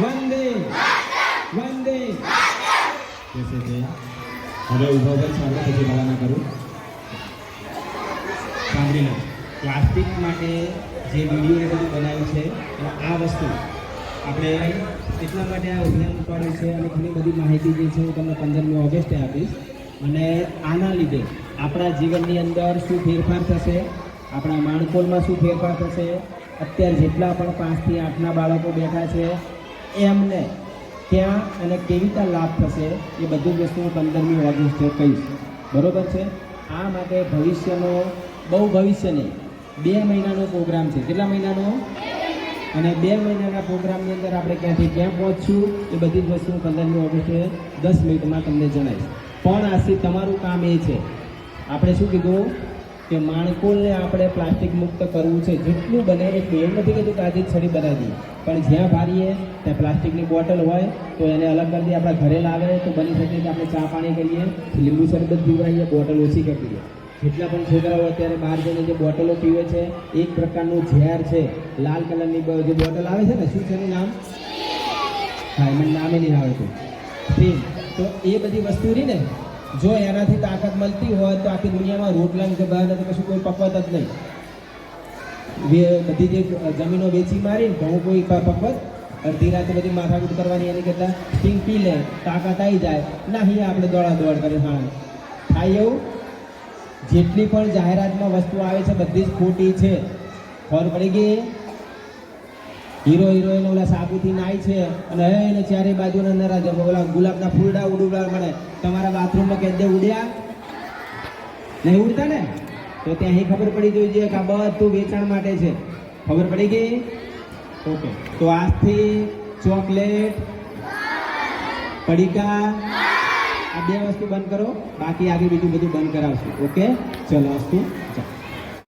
વંદે વંદે. જશે છે હવે ઊભા ઉપર ચાલો પછી રવાના કરું. સાંભળી લો. પ્લાસ્ટિક માટે જે વીડિયો બધું બનાવ્યું છે આ વસ્તુ આપણે એટલા માટે આ અભિયાન ઉપાડ્યું છે, અને ઘણી બધી માહિતી જે છે, હું તમને પંદરમી ઓગસ્ટે આપીશ. અને આના લીધે આપણા જીવનની અંદર શું ફેરફાર થશે, આપણા માણકોલમાં શું ફેરફાર થશે, અત્યારે જેટલા પણ પાંચથી આઠના બાળકો બેઠા છે એમને ક્યાં અને કેવી રીતે લાભ થશે એ બધું જ વસ્તુ હું પંદરમી ઓગસ્ટે કહીશ. બરોબર છે? આ માટે ભવિષ્યનો, બહુ ભવિષ્ય નહીં બે મહિનાનો પ્રોગ્રામ છે. કેટલા મહિનાનો? અને બે મહિનાના પ્રોગ્રામની અંદર આપણે ક્યાંથી ક્યાં પહોંચશું એ બધી જ વસ્તુ પંદરમી ઓગસ્ટે દસ મિનિટમાં તમને જણાવીશ. પણ આશી તમારું કામ એ છે. આપણે શું કીધું? કે માણકુલને આપણે પ્લાસ્ટિક મુક્ત કરવું છે. જેટલું બને એટલું. એમ નથી કહેતું કે આજે જ છડી બનાવી દઈએ પણ જ્યાં ભારીએ, ત્યાં પ્લાસ્ટિકની બોટલ હોય, તો એને અલગ કરી આપણા ઘરે લાવે તો બની શકે કે આપણે ચા પાણી કરીએ, લીંબુ શરબત પીવડાવીએ બોટલ ઓછી કરી દઈએ જેટલા પણ છોકરાઓ અત્યારે બહાર જઈને જે બોટલો પીવે છે, એક પ્રકારનું ઝેર છે. લાલ કલરની જે બોટલ આવે છે ને, શું છે એનું નામ? હા મને નામે નહીં આવડતું તો તો એ બધી વસ્તુ રહી ને જો એનાથી તાકાત મળતી હોય તો આખી દુનિયામાં રોટલા કે બહાર નથી કશું કોઈ પકવત જ નહીં. બધી જે જમીનો વેચી મારીને ઘઉં કોઈ પકવત અડધી રાતે બધી માથાકૂટ કરવાની એની કરતાં સ્ટીમ પી લે, તાકાત આવી જાય. ના, અહીંયા આપણે દોડા દોડ કરી હા થાય એવું? જેટલી પણ જાહેરાતમાં વસ્તુ આવે છે, બધી જ ખોટી છે. ખબર પડી ગઈ? હીરો, હિરોઈન ઓલા સાબુથી નાય છે અને હે, એને ચારે બાજુના નરા જમો ઓલા ગુલાબના ફૂલડા ઉડુડા મળે. તમારા બાથરૂમમાં કે દે ઉડ્યા? નહીં ઉડતા ને? તો ત્યાં અહીં ખબર પડી જોઈ જોઈએ કે આ બધું વેચાણ માટે છે. ખબર પડી ગઈ? ઓકે. તો આજથી ચોકલેટ, પડીકા, આ બે વસ્તુ બંધ કરો. બાકી આગળ બીજું બધું બંધ કરાવશું. ઓકે? ચલો, વસ્તુ, ચાલો.